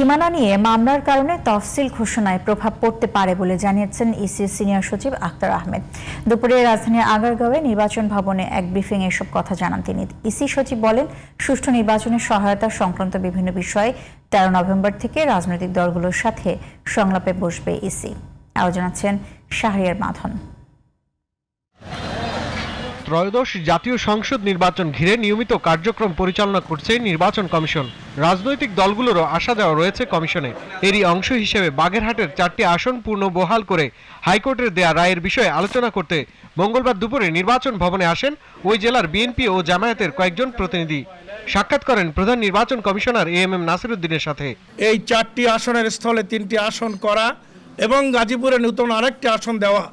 সীমানা নিয়ে মামলার কারণে তফসিল ঘোষণায় প্রভাব পড়তে পারে বলে জানিয়েছেন ইসির সিনিয়র সচিব আক্তার আহমেদ। দুপুরে রাজধানীর আগারগাঁওয়ে নির্বাচন ভবনে এক ব্রিফিং এসব কথা জানান তিনি। ইসি সচিব বলেন, সুষ্ঠু নির্বাচনের সহায়তা সংক্রান্ত বিভিন্ন বিষয়ে তেরো নভেম্বর থেকে রাজনৈতিক দলগুলোর সাথে সংলাপে বসবে ইসি। আরও জানাচ্ছেন শাহরিয়ার মাধন। ত্রয়োদশ জাতীয় সংসদ নির্বাচন ঘিরে নিয়মিত কার্যক্রম পরিচালনা করছে নির্বাচন কমিশন। রাজনৈতিক দলগুলোরও আশা দেওয়া রয়েছে কমিশনে এরই অংশ হিসেবে বাগেরহাটের চারটি আসন পূর্ণ বহাল করে হাইকোর্টের দেয়া রায়ের বিষয়ে আলোচনা করতে মঙ্গলবার দুপুরে নির্বাচন ভবনে আসেন ওই জেলার বিএনপি ও জামায়াতের কয়েকজন প্রতিনিধি। সাক্ষাৎ করেন প্রধান নির্বাচন কমিশনার এ এম এম নাসিরুদ্দিনের সাথে। এই চারটি আসনের স্থলে তিনটি আসন করা এবং গাজীপুরে নতুন আরেকটি আসন দেওয়া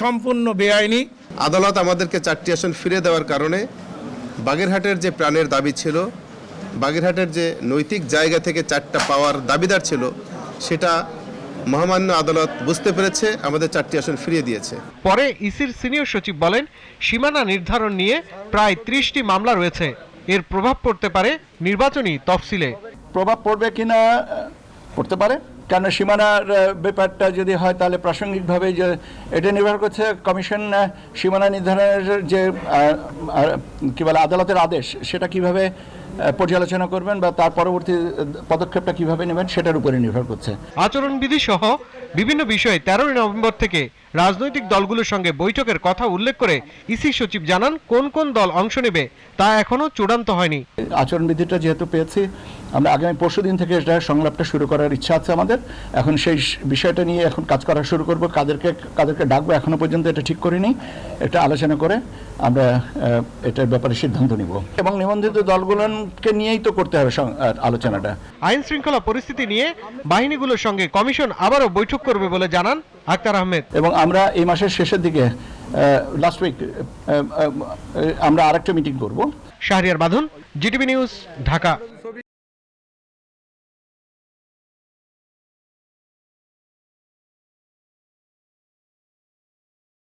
সম্পূর্ণ বেআইনি। আদালত আমাদেরকে চারটি আসন ফিরে দেওয়ার কারণে বাগেরহাটের যে প্রাণের দাবি ছিল বাগেরহাটের যে নৈতিক জায়গা থেকে চারটা পাওয়ার দাবিদার ছিল সেটা মহামান্য আদালত বুঝতে পেরেছে আমাদের চারটি আসন ফিরিয়ে দিয়েছে। পরে ইসির সিনিয়র সচিব বলেন সীমানা নির্ধারণ নিয়ে প্রায় ত্রিশটি মামলা রয়েছে। এর প্রভাব পড়তে পারে নির্বাচনী তফসিলে। প্রভাব পড়বে কিনা পড়তে পারে। কেন সীমানার ব্যাপারটা যদি হয় তাহলে প্রাসঙ্গিকভাবে যে এটা নির্ভর করছে কমিশন সীমানা নির্ধারণের যে আহ, বলে আদালতের আদেশ সেটা কীভাবে পর্যালোচনা করবেন বা তার পরবর্তী পদক্ষেপটা কীভাবে নেবেন সেটার উপরে নির্ভর করছে। আচরণবিধি সহ বিভিন্ন বিষয়ে তেরোই নভেম্বর থেকে রাজনৈতিক দলগুলোর সঙ্গে বৈঠকের কথা উল্লেখ করে ইসি সচিব জানান কোন কোন দল অংশ নেবে তা এখনও চূড়ান্ত হয়নি। আচরণবিধিটা যেহেতু পেয়েছি আমরা আগামী পরশু দিন থেকে এটা সংলাপটা শুরু করার ইচ্ছা আছে আমাদের। এখন সেই বিষয়টা নিয়ে এখন কাজ করা শুরু করব। কাদেরকে কাদেরকে ডাকবো এখনও পর্যন্ত এটা ঠিক করিনি। এটা আলোচনা করে আমরা এটার ব্যাপারে সিদ্ধান্ত নিব। এবং নিবন্ধিত দলগুলোকে নিয়েই তো করতে হবে আলোচনাটা। আইন শৃঙ্খলা পরিস্থিতি নিয়ে বাহিনীগুলোর সঙ্গে কমিশন আবারও বৈঠক করবে বলে জানান আক্তার আহমেদ। এবং আমরা এই মাসের শেষের দিকে লাস্ট উইক আমরা আরেকটা মিটিং করব। শাহরিয়ার বাঁধন জিটিভি নিউজ ঢাকা।